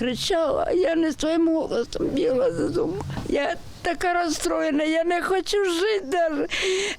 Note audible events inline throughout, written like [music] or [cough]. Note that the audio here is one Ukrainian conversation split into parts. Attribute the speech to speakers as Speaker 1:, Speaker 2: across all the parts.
Speaker 1: кричала, я не своїм голосом бігла додому. Я така розстроєна, я не хочу жити даже.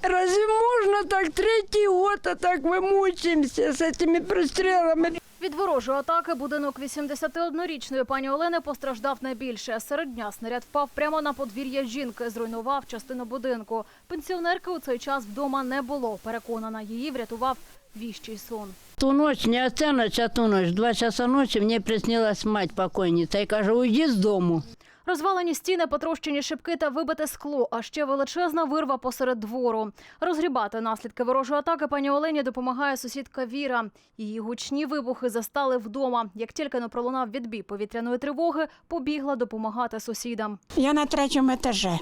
Speaker 1: Разве можна так третій год, а так ми мучимося з цими пристрілами?
Speaker 2: Від ворожої атаки будинок 81-річної пані Олени постраждав найбільше. Серед дня снаряд впав прямо на подвір'я жінки, зруйнував частину будинку. Пенсіонерки у цей час вдома не було. Переконана, її врятував віщий сон.
Speaker 1: Ту ночь, не оця ночь, а ту ночь, два часа ночі мені приснилась мать покойниця і каже, уйди з дому.
Speaker 2: Розвалені стіни, потрощені шибки та вибите скло, а ще величезна вирва посеред двору. Розгрібати наслідки ворожої атаки пані Олені допомагає сусідка Віра. Її гучні вибухи застали вдома. Як тільки не пролунав відбій повітряної тривоги, побігла допомагати сусідам.
Speaker 3: Я на третьому етажі.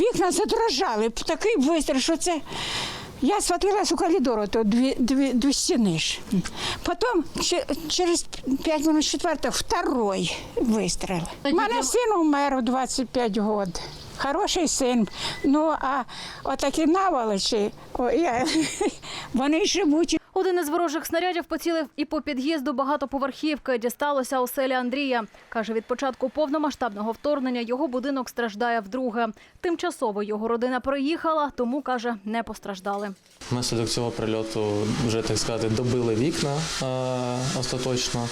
Speaker 3: Вікна задрожали, такий вистріл, що це. Я схватилась у коридору, то дві, дві, дві стіни ж. Потім че- через 5 минут четверта второй вистріл. У мене син умер у 25 років. Хороший син. Ну, а отакі наволочі, о, я, [laughs] вони живуть.
Speaker 2: Один із ворожих снарядів поцілив і по під'їзду багатоповерхівки. Дісталося оселі Андрія. Каже, від початку повномасштабного вторгнення його будинок страждає вдруге. Тимчасово його родина переїхала, тому каже, не постраждали.
Speaker 4: Внаслідок цього прильоту вже так сказати добили вікна остаточно.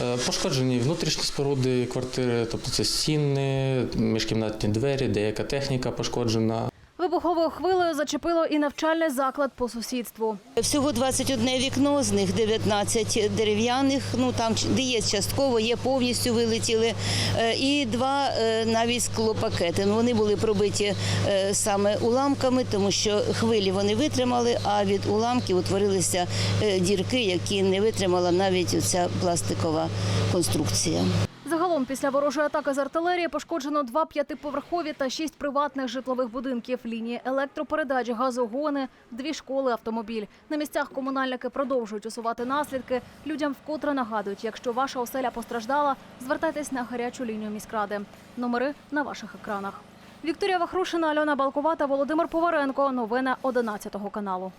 Speaker 4: Е, Пошкоджені внутрішні споруди квартири, тобто це стіни, міжкімнатні двері, деяка техніка пошкоджена.
Speaker 2: Вибуховою хвилею зачепило і навчальний заклад по сусідству.
Speaker 5: Всього 21 вікно, з них 19 дерев'яних. Ну там де є частково, є повністю вилетіли. Е, І два е, навіть склопакети. Ну вони були пробиті е, саме уламками, тому що хвилі вони витримали, а від уламків утворилися дірки, які не витримала навіть ця пластикова конструкція.
Speaker 2: Після ворожої атаки з артилерії пошкоджено два п'ятиповерхові та шість приватних житлових будинків, лінії електропередач, газогони, дві школи, автомобіль. На місцях комунальники продовжують усувати наслідки. Людям вкотре нагадують, якщо ваша оселя постраждала, звертайтесь на гарячу лінію міськради. Номери на ваших екранах. Вікторія Вахрушина, Альона Балкова та Володимир Поваренко. Новини 11 каналу.